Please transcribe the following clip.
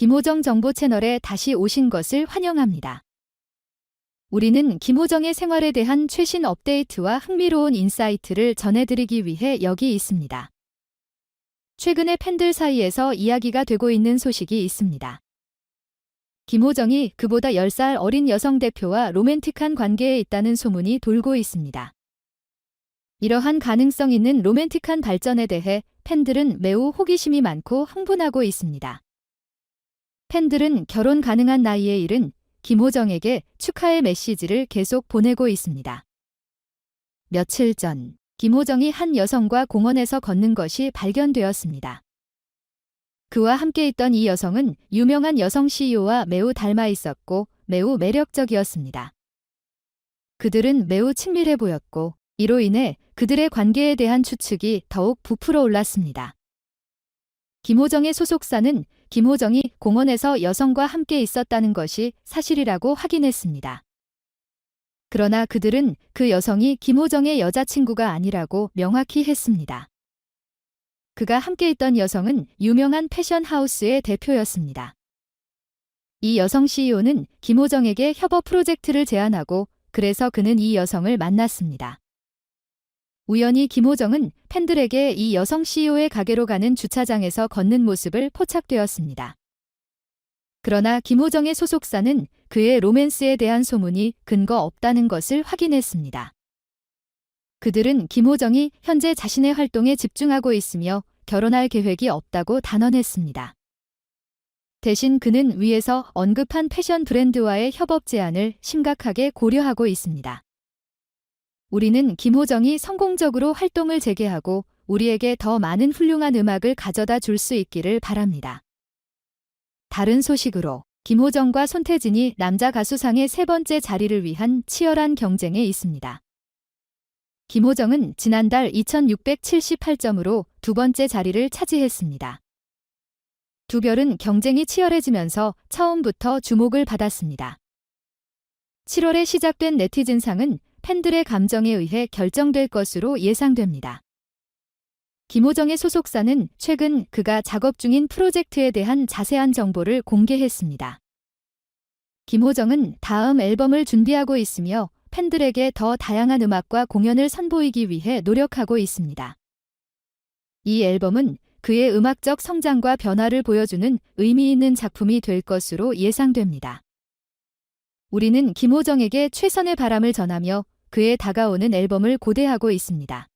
김호정 정보 채널에 다시 오신 것을 환영합니다. 우리는 김호정의 생활에 대한 최신 업데이트와 흥미로운 인사이트를 전해드리기 위해 여기 있습니다. 최근에 팬들 사이에서 이야기가 되고 있는 소식이 있습니다. 김호정이 그보다 10살 어린 여성 대표와 로맨틱한 관계에 있다는 소문이 돌고 있습니다. 이러한 가능성 있는 로맨틱한 발전에 대해 팬들은 매우 호기심이 많고 흥분하고 있습니다. 팬들은 결혼 가능한 나이에 이른 김호정에게 축하의 메시지를 계속 보내고 있습니다. 며칠 전, 김호정이 한 여성과 공원에서 걷는 것이 발견되었습니다. 그와 함께 있던 이 여성은 유명한 여성 CEO와 매우 닮아 있었고 매우 매력적이었습니다. 그들은 매우 친밀해 보였고 이로 인해 그들의 관계에 대한 추측이 더욱 부풀어 올랐습니다. 김호정의 소속사는 김호정이 공원에서 여성과 함께 있었다는 것이 사실이라고 확인했습니다. 그러나 그들은 그 여성이 김호정의 여자친구가 아니라고 명확히 했습니다. 그가 함께 있던 여성은 유명한 패션 하우스의 대표였습니다. 이 여성 CEO는 김호정에게 협업 프로젝트를 제안하고 그래서 그는 이 여성을 만났습니다. 우연히 김호정은 팬들에게 이 여성 CEO의 가게로 가는 주차장에서 걷는 모습을 포착되었습니다. 그러나 김호정의 소속사는 그의 로맨스에 대한 소문이 근거 없다는 것을 확인했습니다. 그들은 김호정이 현재 자신의 활동에 집중하고 있으며 결혼할 계획이 없다고 단언했습니다. 대신 그는 위에서 언급한 패션 브랜드와의 협업 제안을 심각하게 고려하고 있습니다. 우리는 김호정이 성공적으로 활동을 재개하고 우리에게 더 많은 훌륭한 음악을 가져다 줄 수 있기를 바랍니다. 다른 소식으로 김호정과 손태진이 남자 가수상의 세 번째 자리를 위한 치열한 경쟁에 있습니다. 김호정은 지난달 2678점으로 두 번째 자리를 차지했습니다. 두 별은 경쟁이 치열해지면서 처음부터 주목을 받았습니다. 7월에 시작된 네티즌상은 팬들의 감정에 의해 결정될 것으로 예상됩니다. 김호정의 소속사는 최근 그가 작업 중인 프로젝트에 대한 자세한 정보를 공개했습니다. 김호정은 다음 앨범을 준비하고 있으며 팬들에게 더 다양한 음악과 공연을 선보이기 위해 노력하고 있습니다. 이 앨범은 그의 음악적 성장과 변화를 보여주는 의미 있는 작품이 될 것으로 예상됩니다. 우리는 김호정에게 최선의 바람을 전하며 그의 다가오는 앨범을 고대하고 있습니다.